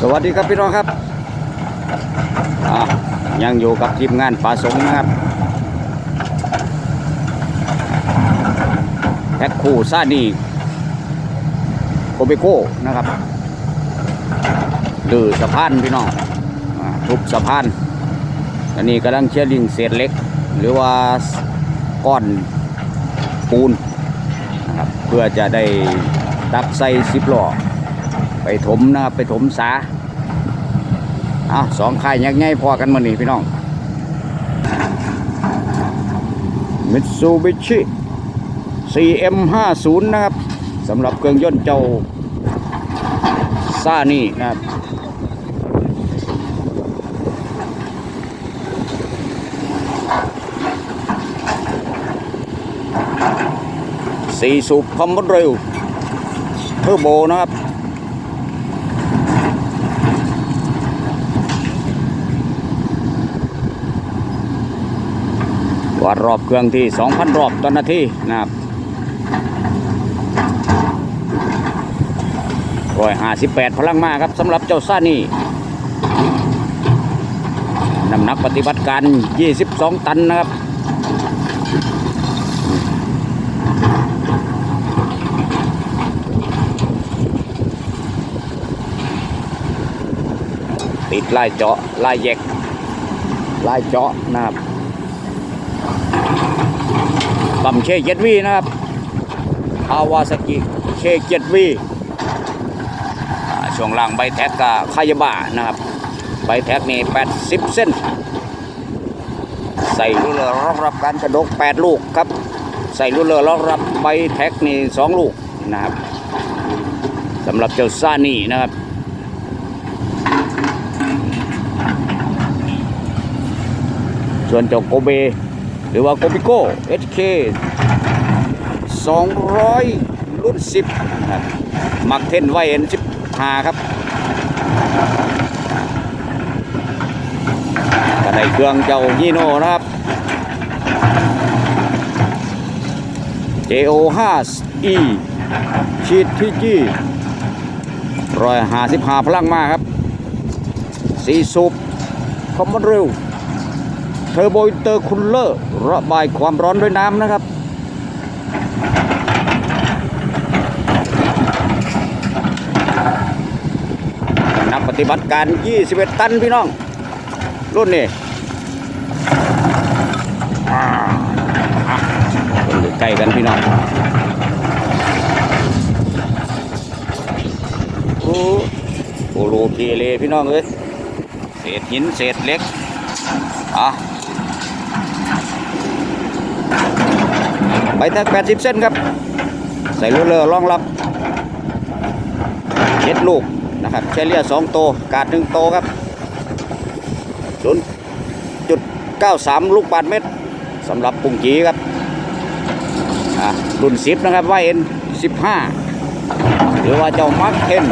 สวัสดีครับพี่น้องครับยังอยู่กับทีมงานป่าสงนะครับแพ็คคู่ซานีโกเบโก้นะครับดือสะพานพี่น้องทุบสะพานอันนี้กำลังเชื่อลิงเศษเล็ก หรือว่าก้อนปูนนะครับเพื่อจะได้ตักใส่สิบล้อ ไปถมนะครับไปถมสาเอาสองค่ายยักษ์ใหญ่พอกันมานี่พี่น้องมิตซูบิชิ CM50 นะครับสำหรับเครื่องยนต์เจ้าซ่านี่นะครับสี่สูบความรวดเร็วเทอร์โบนะครับ วัดรอบเครื่องที่ 2,000 รอบต่อนาทีนะครับร้อยห้าสิบแปดพลังมาครับสำหรับเจ้าซ่านี่น้ำหนักปฏิบัติการ 22 ตันนะครับติดลายเจาะลายแยกลายเจาะนะครับ ปั๊มเคเจ็ดวีนะครับอาวาสกิเคเจ็ดวีช่วงล่างใบแท็กกับคายาบะนะครับ ใบแท็กนี่80เส้น ใส่ลูเลอรองรับการกระดก8ลูกครับ ใส่ลูเลอรองรับใบแท็กนี่2ลูกนะครับสำหรับเจ้าซานี่นะครับส่วนเจ้าโกเบ รือว่าโกปิโก้ HK 200 รุ่น 10นะครับมักเทนไวเอ็น15 ครับก็ได้เครื่องเจ้ายีโน่นะครับ JO 5 E ชีดที่จีร้อยห้าสิบห้าพลังมาครับสีสูบคอมมอนเร็ว ทอร์โบอินเตอร์คูลเลอร์ระบายความร้อนด้วยน้ำนะครับ นักปฏิบัติการ 21 ตันพี่น้อง รุ่นนี้อ่าอะคนอยู่ใกล้กันพี่น้องโอ้โหโลเกเลพี่น้องเอ้ยเศษหินเศษเล็ก อะ ใบแท็ก80 เส้นครับ ใส่ลูเลอร์รองรับเจ็ดลูกนะครับเชเลียสองโตกาดหนึ่งโตครับ0.93ลูกบาทเม็ดสำหรับปุ่งจีครับรุ่น10นะครับว่าเอ็น15หรือว่าเจ้ามาร์คเทน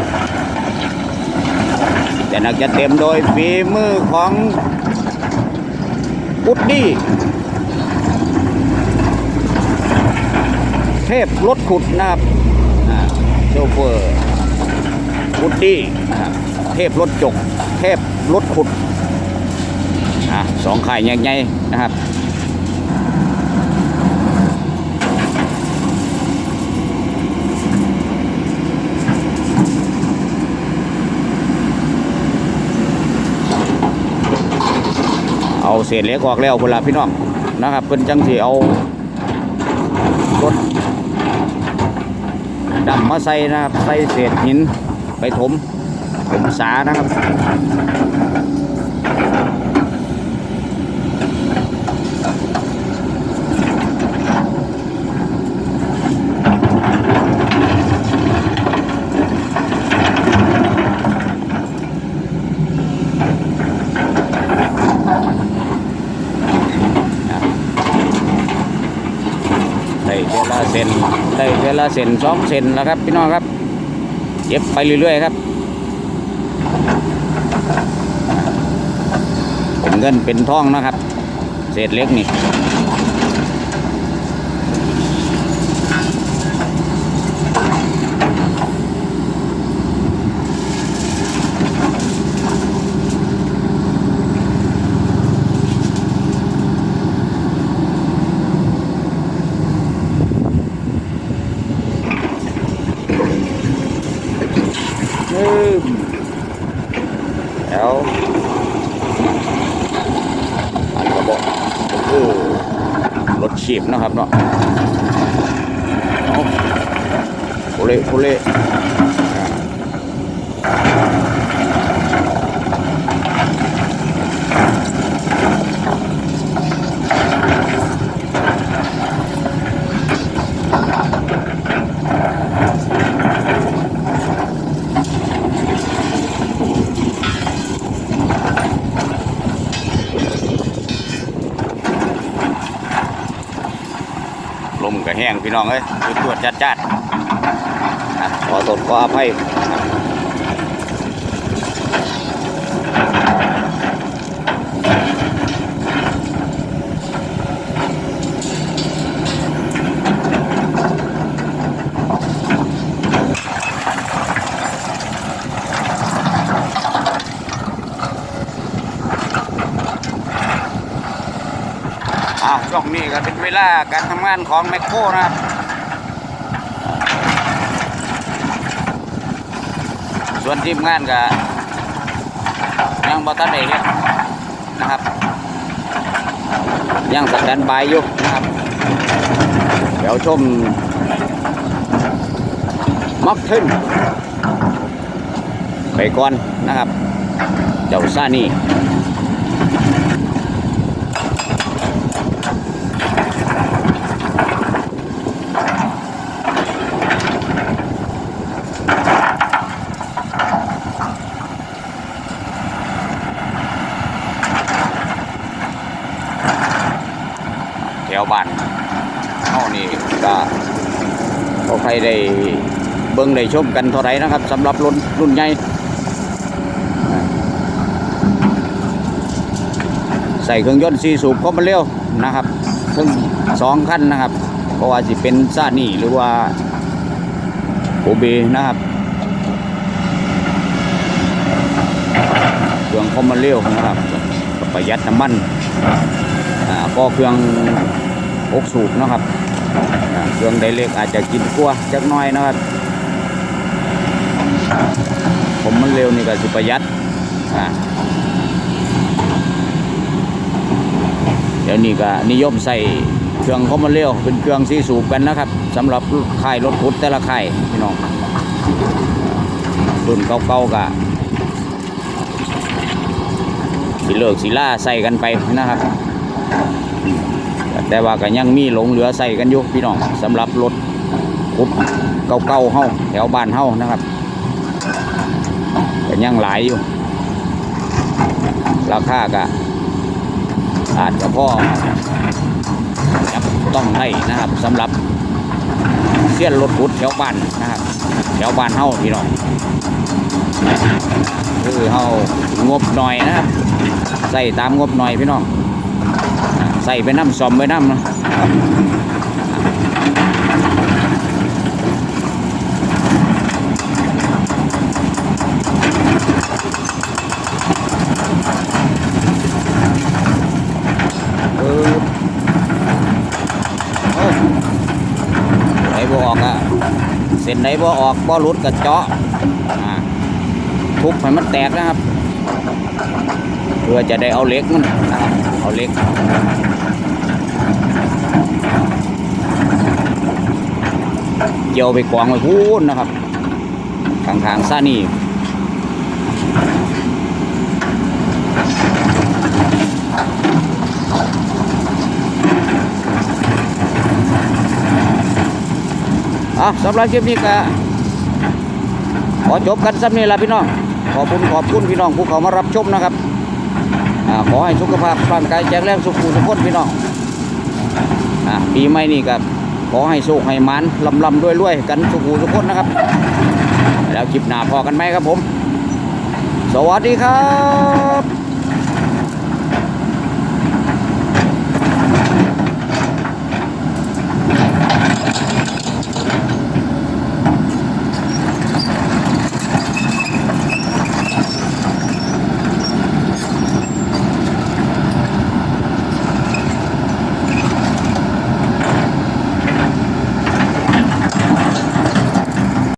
จะนักจะเต็มโดยฝีมือของพุดดี้ เทพรถขุดนะครับอ่าโชเฟอร์วุดดี้นะครับเทพรถจก เทพรถขุดอ่าสองข่ายใหญ่ๆนะครับเอาเศษเหล็กออกแล้วพุ่นละพี่น้องนะครับเพิ่นจังสิเอา รถดำ มาใส่นะครับ ใส่เศษหินไปถมถมสานะครับ ได้เวลาเซนได้เว ลาเซนสองเซนแล้วครับ พี่น้องครับเย็บไปเรื่อยๆครับเป็นเงินเป็นทองนะครับ เศษเล็กนี่ อืมแล้วอันกระบอกก็คือรถฉีบนะครับเนาะเอาโค เล่โคเล่ลมก็แห้งพี่น้องเอ้ยตรวจจัดจัด อะขอโทษขออภัยครับอะช่วงนี้ก็เป็นเวลาการทำงานของแมคโครนะครับ ส่วนทีมงานก็ยังบอตันได้เฮ็ดนะครับ ยังสแตนบายอยู่นะครับ เดี๋ยวชมมักทึนไปก่อนนะครับ เจ้าซานี่ ถวบ้านเฮานี่ก็บ่ใครได้เบิ่งได้ชมกันเท่าไรนะครับสำหรับรุ่นรุ่นใหญ่อ่าใส่เครื่องยนต์4สูบก็มันเร็วนะครับทั้งสองคันนะครับเพราะว่าสิเป็นซานี่หรือว่าโอเบนะครับเครื่องคอมมันเร็วนะครับประหยัดน้ำมันอ่าก็เครื่อง อกสูบเนาะครับเครื่องไดเล็กอาจจะกินกลัวจักน้อยนะครับ ผมมันเร็วนี่ก็สิประหยัดเดี๋ยวนี้ก็นิยมใส่เครื่องคอมมันเร็วเป็นเครื่องสีสูบกันนะครับสำหรับค่ายรถพุทธแต่ละค่ายพี่น้องรุ่นเก่าๆก็สิเลิกสิล่าใส่กันไปนะครับ แต่ว่าก็ยังมีหลงเหลือใส่กันอยู่พี่น้องสำหรับรถคุดเก่าๆเฮาแถวบ้านเฮานะครับก็ยังหลายอยู่ ราคาก็อาจจะพ่อจับต้องได้นะครับสำหรับเสี้ยนรถคุดแถวบ้านนะครับแถวบ้านเฮาพี่น้องคือเฮางบหน่อยนะครับใส่ตามงบหน่อยพี่น้อง ใส่ไปน้ำซอมไปน้ำนะเออโอ้ไหนบ่ออกอะเส้นไหนบ่ออกบ่หลุดกระเจาะอ่าทุบให้มันแตกนะครับ เพื่อจะได้เอาเล็กมันนะครับเอาเล็กเกี่ยวไปกองไว้พูนนะครับข้างๆซ่านี่อะสำหรับคลิปนี้ก็ขอจบกันสักนี้ละพี่น้อง ขอบคุณขอบคุณพี่น้องผู้เขามารับชมนะครับ ขอให้สุขภาพร่างกายแข็งแรงสุขุสุขคนพี่น้องอปีใหม่นี้กับขอให้โชคให้มันลำลำด้วยรวยๆกันสุขูทุกคนนะครับ แล้วคลิปหน้าพอกันไหมครับผม สวัสดีครับ